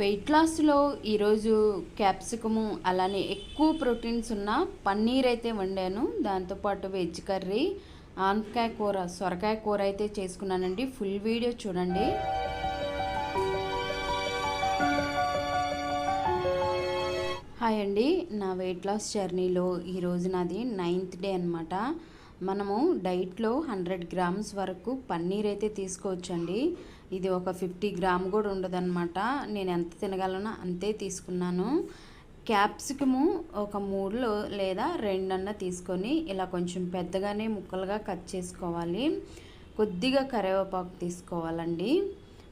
Wait లాస్లో ఈరోజు capsicum అలానే ఎక్కువ ప్రోటీన్స్ ఉన్న పన్నీర్ అయితే వండాను. దాంతోపాటు వెజ్ కర్రీ ఆనపకాయ కూర సొరకాయ కూర అయితే చేసుకున్నానండి. ఫుల్ వీడియో చూడండి. హాయ్ అండి. నా వెయిట్ లాస్ జర్నీలో ఈరోజు నాది నైన్త్ డే అనమాట మనము డైట్లో హండ్రెడ్ గ్రామ్స్ వరకు పన్నీర్ అయితే తీసుకోవచ్చండి. ఇది ఒక ఫిఫ్టీ గ్రామ్ కూడా ఉండదన్నమాట. నేను ఎంత తినగలనో అంతే తీసుకున్నాను. క్యాప్సికము ఒక మూడులో లేదా రెండన్న తీసుకొని ఇలా కొంచెం పెద్దగానే ముక్కలుగా కట్ చేసుకోవాలి. కొద్దిగా కరివేపాకు తీసుకోవాలండి.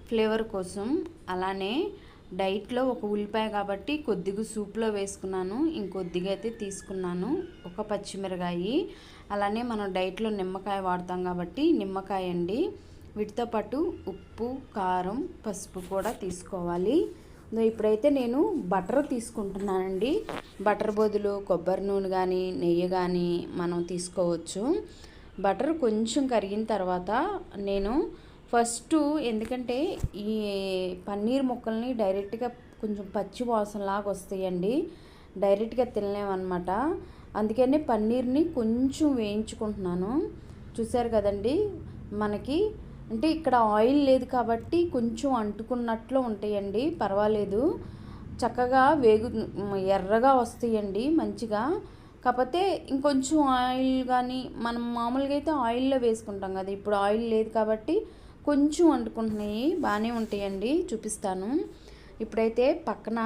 ఫ్లేవర్ కోసం అలానే డైట్లో ఒక ఉల్లిపాయ కాబట్టి కొద్దిగా సూప్లో వేసుకున్నాను. ఇంకొద్దిగా అయితే తీసుకున్నాను. ఒక పచ్చిమిరకాయ. అలానే మనం డైట్లో నిమ్మకాయ వాడతాం కాబట్టి నిమ్మకాయ అండి వీటితో పాటు ఉప్పు కారం పసుపు కూడా తీసుకోవాలి. ఇప్పుడైతే నేను బటర్ తీసుకుంటున్నానండి. బటర్ బదులు కొబ్బరి నూనె కానీ నెయ్యి కానీ మనం తీసుకోవచ్చు. బటర్ కొంచెం కరిగిన తర్వాత నేను ఫస్ట్ ఎందుకంటే ఈ పన్నీర్ ముక్కల్ని డైరెక్ట్గా కొంచెం పచ్చి వాసనలాగా వస్తాయండి. డైరెక్ట్గా తినలేమన్నమాట. అందుకనే పన్నీర్ని కొంచెం వేయించుకుంటున్నాను. చూసారు కదండి? మనకి అంటే ఇక్కడ ఆయిల్ లేదు కాబట్టి కొంచెం అంటుకున్నట్లు ఉంటాయండి పర్వాలేదు. చక్కగా వేగు ఎర్రగా వస్తాయండి మంచిగా. కాకపోతే ఇంకొంచెం ఆయిల్ కానీ మనం మామూలుగా అయితే ఆయిల్లో వేసుకుంటాం కదా ఇప్పుడు ఆయిల్ లేదు కాబట్టి కొంచెం వండుకుంటున్నాయి బాగానే ఉంటాయండి చూపిస్తాను. ఇప్పుడైతే పక్కన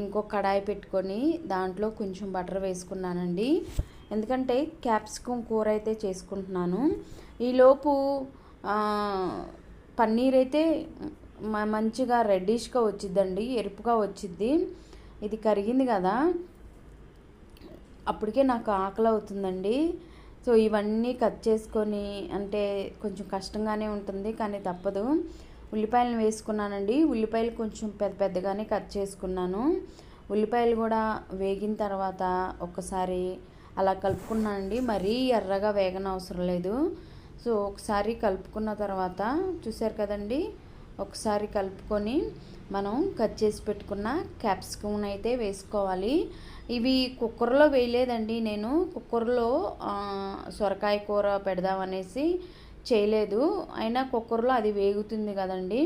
ఇంకో కడాయి పెట్టుకొని దాంట్లో కొంచెం బటర్ వేసుకున్నానండి. ఎందుకంటే క్యాప్సికం కూర అయితే చేసుకుంటున్నాను. ఈలోపు పన్నీర్ అయితే మంచిగా రెడ్డిష్గా వచ్చిద్దండి ఎరుపుగా వచ్చిద్ది. ఇది కరిగింది కదా. అప్పటికే నాకు ఆకలి అవుతుందండి. సో ఇవన్నీ కట్ చేసుకొని అంటే కొంచెం కష్టంగానే ఉంటుంది కానీ తప్పదు. ఉల్లిపాయలను వేసుకున్నానండి. ఉల్లిపాయలు కొంచెం పెద్ద పెద్దగానే కట్ చేసుకున్నాను. ఉల్లిపాయలు కూడా వేగిన తర్వాత ఒక్కసారి అలా కలుపుకున్నానండి. మరీ ఎర్రగా వేగన అవసరం లేదు. సో ఒకసారి కలుపుకున్న తర్వాత చూసారు కదండి? ఒకసారి కలుపుకొని మనం కట్ చేసి పెట్టుకున్న క్యాప్సికమ్ అయితే వేసుకోవాలి. ఇవి కుక్కర్లో వేయలేదండి నేను. కుక్కర్లో సొరకాయ కూర పెడదామనేసి చేయలేదు. అయినా కుక్కర్లో అది వేగుతుంది కదండి.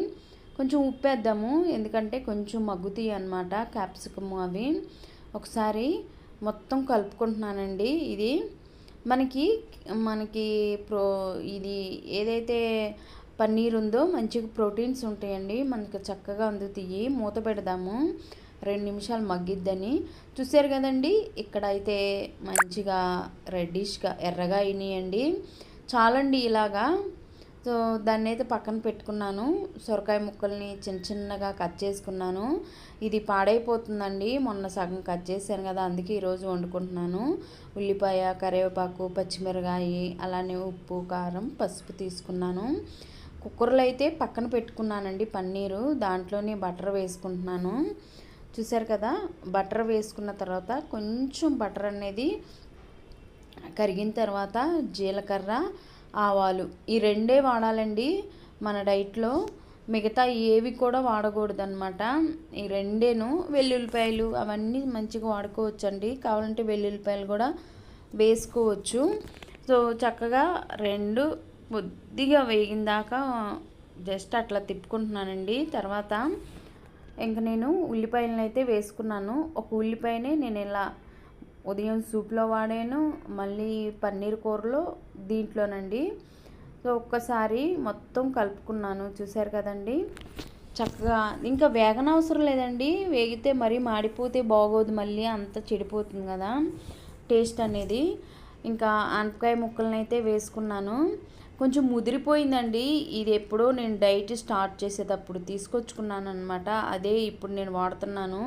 కొంచెం ఉప్పేద్దాము. ఎందుకంటే కొంచెం మగ్గుతాయి అనమాట క్యాప్సికమ్ అవి. ఒకసారి మొత్తం కలుపుకుంటున్నానండి. ఇది మనకి మనకి ప్రో ఇది ఏదైతే పన్నీర్ ఉందో మంచిగా ప్రోటీన్స్ ఉంటాయండి. మనకి చక్కగా అందుతాయి మూత పెడదాము. రెండు నిమిషాలు మగ్గిద్దని. చూసారు కదండి ఇక్కడ అయితే మంచిగా రెడ్డిష్గా ఎర్రగా అయినాయండి. చాలండి ఇలాగా. సో దాన్ని అయితే పక్కన పెట్టుకున్నాను. సొరకాయ ముక్కల్ని చిన్న చిన్నగా కట్ చేసుకున్నాను. ఇది పాడైపోతుందండి. మొన్న సగం కట్ చేశాను కదా అందుకే ఈరోజు వండుకుంటున్నాను. ఉల్లిపాయ కరివేపాకు పచ్చిమిరకాయి అలానే ఉప్పు కారం పసుపు తీసుకున్నాను. కుక్కర్లో అయితే పక్కన పెట్టుకున్నానండి పన్నీరు. దాంట్లోనే బటర్ వేసుకుంటున్నాను. చూసారు కదా బటర్ వేసుకున్న తర్వాత కొంచెం బటర్ అనేది కరిగిన తర్వాత జీలకర్ర ఆవాలు ఈ రెండే వాడాలండి మన డైట్లో. మిగతా ఏవి కూడా వాడకూడదు అనమాట ఈ రెండేను వెల్లుల్లిపాయలు అవన్నీ మంచిగా వాడుకోవచ్చండి. కావాలంటే వెల్లుల్లిపాయలు కూడా వేసుకోవచ్చు. సో చక్కగా రెండు కొద్దిగా వేగిన దాకా జస్ట్ అట్లా తిప్పుకుంటున్నానండి. తర్వాత ఇంక నేను ఉల్లిపాయలను అయితే వేసుకున్నాను. ఒక ఉల్లిపాయనే నేను ఇలా ఉదయం సూప్లో వాడాను మళ్ళీ పన్నీర్ కూరలో దీంట్లోనండి. సో ఒక్కసారి మొత్తం కలుపుకున్నాను. చూసారు కదండి. చక్కగా ఇంకా వేగన అవసరం లేదండి. వేగితే మరీ మాడిపోతే బాగోదు. మళ్ళీ అంత చెడిపోతుంది కదా టేస్ట్ అనేది. ఇంకా ఆనపకాయ ముక్కలను అయితే వేసుకున్నాను. కొంచెం ముదిరిపోయిందండి. ఇది ఎప్పుడో నేను డైట్ స్టార్ట్ చేసేటప్పుడు తీసుకొచ్చుకున్నాను అనమాట అదే ఇప్పుడు నేను వాడుతున్నాను.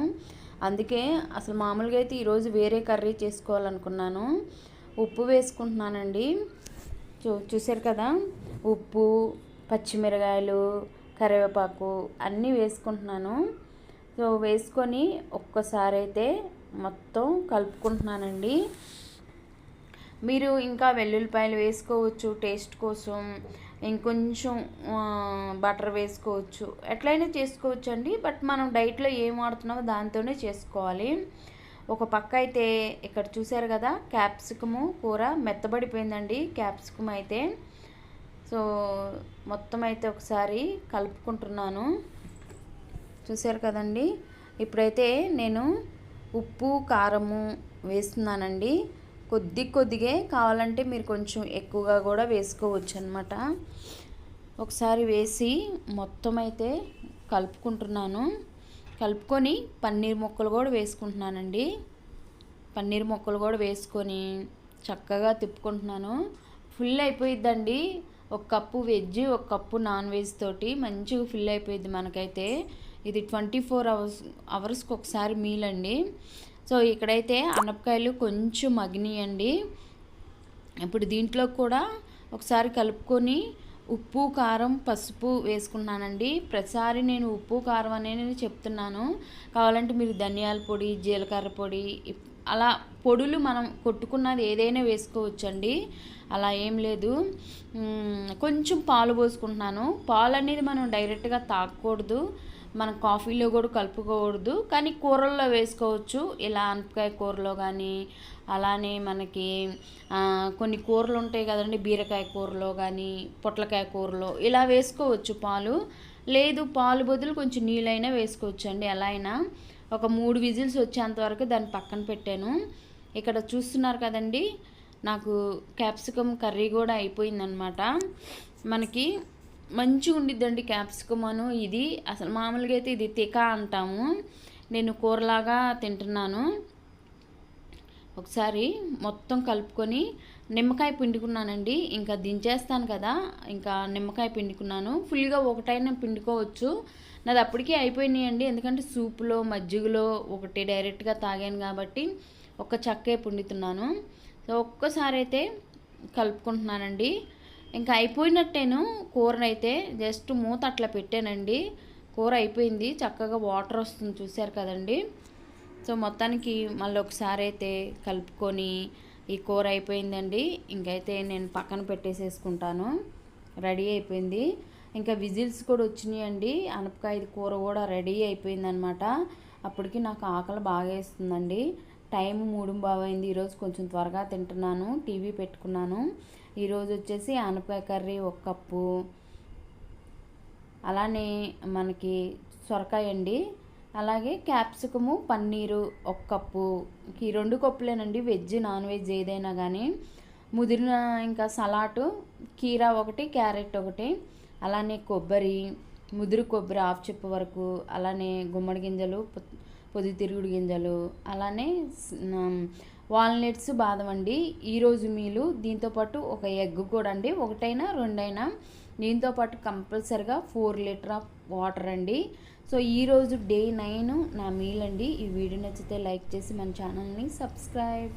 అందుకే అసలు మామూలుగా అయితే ఈరోజు వేరే కర్రీ చేసుకోవాలనుకున్నాను. ఉప్పు వేసుకుంటున్నానండి. చూ చూసారు కదా? ఉప్పు పచ్చిమిరకాయలు కరివేపాకు అన్నీ వేసుకుంటున్నాను. సో వేసుకొని ఒక్కసారి అయితే మొత్తం కలుపుకుంటున్నానండి. మీరు ఇంకా వెల్లుల్లిపాయలు వేసుకోవచ్చు టేస్ట్ కోసం. ఇంకొంచెం బటర్ వేసుకోవచ్చు. ఎట్లయినా చేసుకోవచ్చు అండి బట్ మనం డైట్లో ఏం వాడుతున్నామో దాంతోనే చేసుకోవాలి. ఒక పక్క అయితే ఇక్కడ చూసారు కదా క్యాప్సికము కూర మెత్తబడిపోయిందండి క్యాప్సికమ్ అయితే. సో మొత్తం అయితే ఒకసారి కలుపుకుంటున్నాను. చూసారు కదండి. ఇప్పుడైతే నేను ఉప్పు కారము వేస్తున్నానండి. కొద్ది కొద్దిగా కావాలంటే మీరు కొంచెం ఎక్కువగా కూడా వేసుకోవచ్చు అనమాట ఒకసారి వేసి మొత్తం అయితే కలుపుకుంటున్నాను. కలుపుకొని పన్నీర్ ముక్కలు కూడా వేసుకుంటున్నానండి. పన్నీర్ ముక్కలు కూడా వేసుకొని చక్కగా తిప్పుకుంటున్నాను. ఫుల్ అయిపోయిద్దండి. ఒక కప్పు వెజ్ ఒక కప్పు నాన్ వెజ్ తోటి మంచిగా ఫిల్ అయిపోయింది మనకైతే. ఇది ట్వంటీ ఫోర్ అవర్స్ అవర్స్కి ఒకసారి మీల్ అండి. సో ఇక్కడైతే అనపకాయలు కొంచెం మగ్నియండి ఇప్పుడు దీంట్లో కూడా ఒకసారి కలుపుకొని ఉప్పు కారం పసుపు వేసుకున్నానండి. ప్రతిసారి నేను ఉప్పు కారం అనేది చెప్తున్నాను. కావాలంటే మీరు ధనియాల పొడి జీలకర్ర పొడి అలా పొడులు మనం కొట్టుకున్నది ఏదైనా వేసుకోవచ్చండి. అలా ఏం లేదు. కొంచెం పాలు పోసుకుంటున్నాను. పాలు అనేది మనం డైరెక్ట్గా తాగకూడదు మనం కాఫీలో కూడా కలుపుకోకూడదు. కానీ కూరల్లో వేసుకోవచ్చు. ఇలా అనపకాయ కూరలో కానీ అలానే మనకి కొన్ని కూరలు ఉంటాయి కదండి. బీరకాయ కూరలో కానీ పొట్లకాయ కూరలో ఇలా వేసుకోవచ్చు పాలు. లేదు పాలు బదులు కొంచెం నీళ్ళైనా వేసుకోవచ్చు అండి ఎలా అయినా ఒక మూడు విజిల్స్ వచ్చేంత వరకు దాన్ని పక్కన పెట్టాను. ఇక్కడ చూస్తున్నారు కదండి నాకు క్యాప్సికమ్ కర్రీ కూడా అయిపోయిందనమాట. మనకి మంచిగా ఉండిద్దండి క్యాప్సికమ్ అను ఇది. అసలు మామూలుగా అయితే ఇది తిక అంటాము. నేను కూరలాగా తింటున్నాను. ఒకసారి మొత్తం కలుపుకొని నిమ్మకాయ పిండుకున్నానండి. ఇంకా దించేస్తాను కదా. ఇంకా నిమ్మకాయ పిండుకున్నాను. ఫుల్గా ఒకటైనా పిండుకోవచ్చు. నాది అప్పటికే అయిపోయినాయండి. ఎందుకంటే సూప్లో మజ్జిగలో ఒకటి డైరెక్ట్గా తాగాను కాబట్టి ఒక చక్కే పిండుతున్నాను. సో ఒక్కసారి అయితే కలుపుకుంటున్నానండి. ఇంకా అయిపోయినట్టేను కూరనైతే జస్ట్ మూత అట్లా పెట్టానండి. కూర అయిపోయింది. చక్కగా వాటర్ వస్తుంది చూశారు కదండి. సో మొత్తానికి మళ్ళీ ఒకసారి అయితే కలుపుకొని ఈ కూర అయిపోయిందండి. ఇంకైతే నేను పక్కన పెట్టేసేసుకుంటాను. రెడీ అయిపోయింది. ఇంకా విజిల్స్ కూడా వచ్చినాయండి. అనపకాయ కూర కూడా రెడీ అయిపోయిందనమాట. అప్పటికి నాకు ఆకలి బాగా వేస్తుందండి. టైం మూడు బాగైంది. ఈరోజు కొంచెం త్వరగా తింటున్నాను. టీవీ పెట్టుకున్నాను. ఈరోజు వచ్చేసి ఆనపకాయ కర్రీ ఒక కప్పు. అలానే మనకి సొరకాయ అండి. అలాగే క్యాప్సికము పన్నీరు ఒక కప్పు. ఈ రెండు కప్పులేనండి. వెజ్ నాన్ వెజ్ ఏదైనా కానీ ముదిరిన ఇంకా సలాటు కీరా ఒకటి క్యారెట్ ఒకటి. అలానే కొబ్బరి ముదురు కొబ్బరి ఆఫ్ చెప్పు వరకు. అలానే గుమ్మడి గింజలు పొద్దుతిరుగుడు గింజలు అలానే వాల్నట్స్ బాదం అండి ఈరోజు మీలు దీంతోపాటు ఒక ఎగ్ కూడా అండి ఒకటైనా రెండైనా. దీంతోపాటు కంపల్సరిగా ఫోర్ లీటర్ ఆఫ్ వాటర్ అండి. సో ఈరోజు డే నైన్ నా మీల్ అండి ఈ వీడియో నచ్చితే లైక్ చేసి మన ఛానల్ని సబ్స్క్రైబ్.